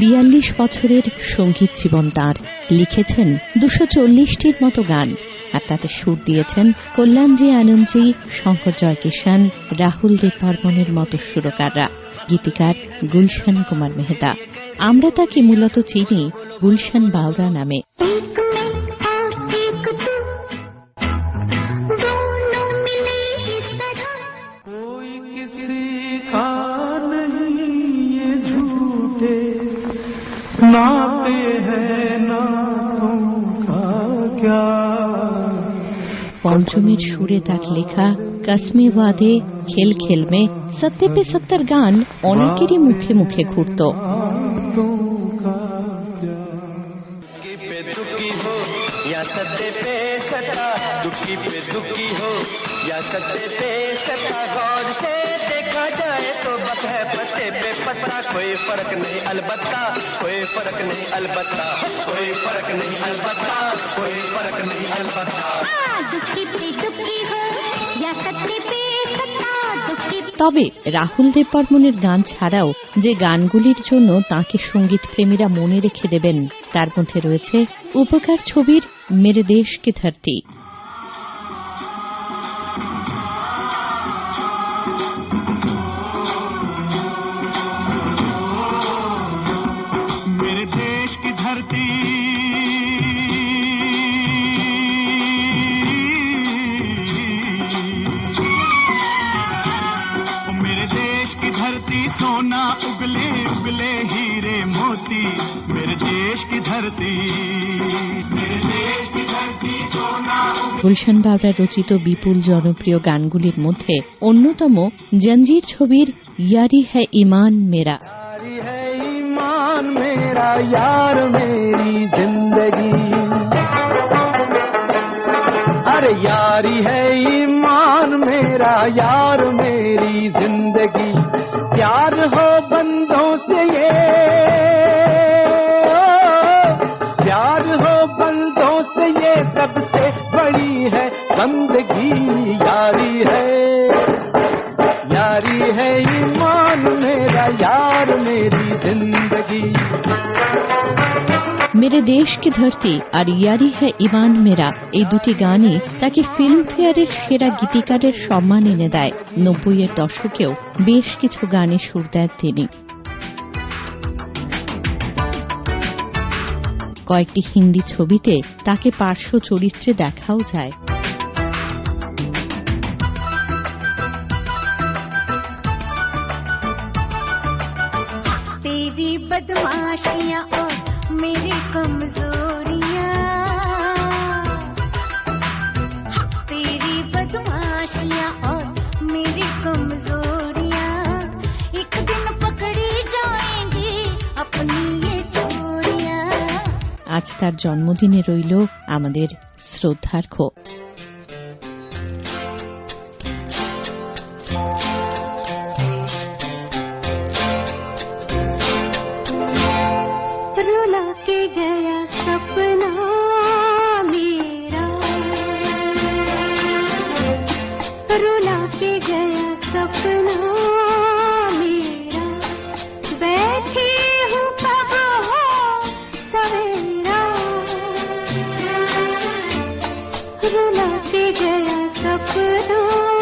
বিয়াল্লিশ বছরের সংগীত জীবন তাঁর। লিখেছেন দুশো চল্লিশটির মতো গান। আর তাতে সুর দিয়েছেন কল্যাণজি আনন্দজি, শঙ্কর জয় কিষান রাহুল দেব বর্মনের মতো সুরকাররা। গীতিকার গুলশান কুমার মেহতা। আমরা তাকে মূলত চিনি গুলশান বাউরা নামে। नाते हैं नातों का क्या পঞ্চমীর সুরে তার লেখা কসমে ওয়াদে খেল খেলমে সত্যে পে সত্তর গান অনেকেরই মুখে মুখে ঘুরত नातों का क्या दुखी पे दुखी हो या सत्य पे सता दुखी पे दुखी हो या सत्य पे सता गौर से देखा जाए तो बस है पत्ते पे पत्ता कोई फर्क नहीं अलबत्ता कोई फर्क नहीं अलबत्ता कोई फर्क नहीं अलबत्ता कोई फर्क नहीं अलबत्ता आ, दुखी पे दुखी हो या सत्य पे सत्ता दुखी তবে রাহুল দেব বর্মনের গান ছাড়াও যে গানগুলির জন্য তাকে সঙ্গীত প্রেমীরা মনে রেখে দেবেন তার মধ্যে রয়েছে উপকার ছবির মেরে দেশ কি ধরতি सोना उगले उगले हीरे मोती मेरे देश की धरती मेरे देश की धरती सोना গুলশান বাবরা রচিত বিপুল জনপ্রিয় গানগুলির মধ্যে অন্যতম জঞ্জির ছবির ইয়ারি হ্যায় ইমান মেরা यारी है ईमान मेरा यार मेरी जिंदगी अरे यारी है ईमान मेरा यार मेरी जिंदगी प्यार हो बंदों से ये। प्यार हो बंदों से ये सबसे बड़ी है बंदगी, यारी है। यारी है ईमान मेरा, यार मेरी ज़िंदगी। মেরে দেশ কি ধরতি আর ইয়ারি হ্যায় ইমান মেরা এই দুটি গানই তাকে ফিল্মফেয়ারের সেরা গীতিকারের সম্মান এনে দেয় নব্বইয়ের দশকেও বেশ কিছু গানে সুর দেন তিনি কয়েকটি হিন্দি ছবিতে তাকে পার্শ্ব চরিত্রে দেখাও যায় तेरी बदमाशियां और मेरी कमजोरियां तेरी बदमाशियां और मेरी कमजोरियां एक दिन पकड़ी जाएंगी अपनी ये चोरियां আজ তার জন্মদিনে রইল আমাদের শ্রদ্ধার্ঘ रुलाते गया सपना।